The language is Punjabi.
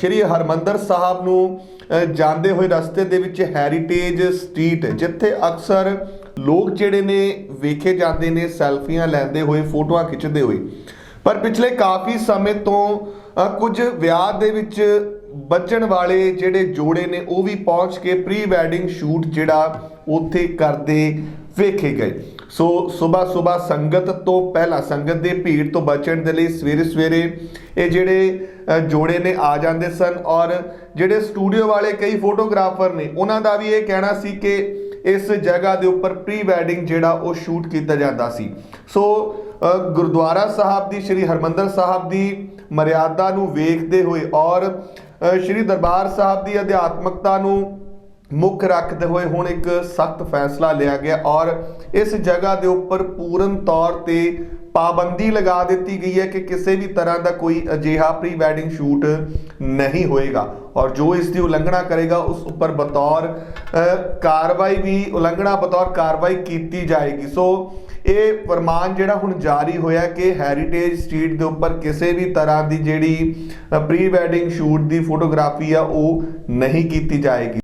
ਸ਼੍ਰੀ ਹਰਮੰਦਰ ਸਾਹਿਬ ਨੂੰ ਜਾਂਦੇ ਹੋਏ ਰਸਤੇ ਦੇ ਵਿੱਚ ਹੈਰੀਟੇਜ ਸਟਰੀਟ ਜਿੱਥੇ ਅਕਸਰ ਲੋਕ ਜਿਹੜੇ ਨੇ ਵੇਖੇ ਜਾਂਦੇ ਨੇ, ਸੈਲਫੀਆਂ ਲੈਂਦੇ ਹੋਏ, ਫੋਟੋਆਂ ਖਿੱਚਦੇ ਹੋਏ। ਪਰ ਪਿਛਲੇ ਕਾਫੀ ਸਮੇਂ ਤੋਂ ਕੁਝ ਵਿਆਹ ਦੇ ਵਿੱਚ ਬਚਣ ਵਾਲੇ ਜਿਹੜੇ ਜੋੜੇ ਨੇ, ਉਹ ਵੀ ਪਹੁੰਚ ਕੇ ਪ੍ਰੀ ਵੈਡਿੰਗ ਸ਼ੂਟ ਜਿਹੜਾ ਉੱਥੇ ਕਰਦੇ ਵੇਖੇ ਗਏ। ਸੋ ਸਵੇਰ ਸਵੇਰ ਸੰਗਤ ਤੋਂ ਪਹਿਲਾਂ, ਸੰਗਤ ਦੇ ਭੀੜ ਤੋਂ ਬਚਣ ਦੇ ਲਈ ਸਵੇਰੇ ਸਵੇਰੇ ਇਹ ਜਿਹੜੇ ਜੋੜੇ ਨੇ ਆ ਜਾਂਦੇ ਸਨ ਔਰ ਜਿਹੜੇ ਸਟੂਡੀਓ ਵਾਲੇ ਕਈ ਫੋਟੋਗ੍ਰਾਫਰ ਨੇ, ਉਹਨਾਂ ਦਾ ਵੀ ਇਹ ਕਹਿਣਾ ਸੀ ਕਿ ਇਸ ਜਗ੍ਹਾ ਦੇ ਉੱਪਰ ਪ੍ਰੀ ਵੈਡਿੰਗ ਜਿਹੜਾ ਉਹ ਸ਼ੂਟ ਕੀਤਾ ਜਾਂਦਾ ਸੀ। ਸੋ ਗੁਰਦੁਆਰਾ ਸਾਹਿਬ ਦੀ, ਸ੍ਰੀ ਹਰਮੰਦਰ ਸਾਹਿਬ ਦੀ ਮਰਿਆਦਾ ਨੂੰ ਵੇਖਦੇ ਹੋਏ ਔਰ ਸ੍ਰੀ ਦਰਬਾਰ ਸਾਹਿਬ ਦੀ ਅਧਿਆਤਮਕਤਾ ਨੂੰ ਮੁੱਖ ਰੱਖਦੇ ਹੋਏ ਹੁਣ ਇੱਕ ਸਖਤ ਫੈਸਲਾ ਲਿਆ ਗਿਆ ਔਰ ਇਸ ਜਗ੍ਹਾ ਦੇ ਉੱਪਰ ਪੂਰਨ ਤੌਰ ਤੇ ਪਾਬੰਦੀ ਲਗਾ ਦਿੱਤੀ ਗਈ ਹੈ ਕਿ ਕਿਸੇ ਵੀ ਤਰ੍ਹਾਂ ਦਾ ਕੋਈ ਅਜਿਹਾ ਪ੍ਰੀ ਵੈਡਿੰਗ ਸ਼ੂਟ ਨਹੀਂ ਹੋਏਗਾ। ਔਰ ਜੋ ਇਸ ਦੀ ਉਲੰਘਣਾ ਕਰੇਗਾ, ਉਸ ਉੱਪਰ ਬਤੌਰ ਕਾਰਵਾਈ ਵੀ, ਉਲੰਘਣਾ ਬਤੌਰ ਕਾਰਵਾਈ ਕੀਤੀ ਜਾਏਗੀ। ਸੋ ਇਹ ਫਰਮਾਨ ਜਿਹੜਾ ਹੁਣ ਜਾਰੀ ਹੋਇਆ ਕਿ ਹੈਰੀਟੇਜ ਸਟਰੀਟ ਦੇ ਉੱਪਰ ਕਿਸੇ ਵੀ ਤਰ੍ਹਾਂ ਦੀ ਜਿਹੜੀ ਪ੍ਰੀ ਵੈਡਿੰਗ ਸ਼ੂਟ ਦੀ ਫੋਟੋਗ੍ਰਾਫੀ ਆ, ਉਹ ਨਹੀਂ ਕੀਤੀ ਜਾਏਗੀ।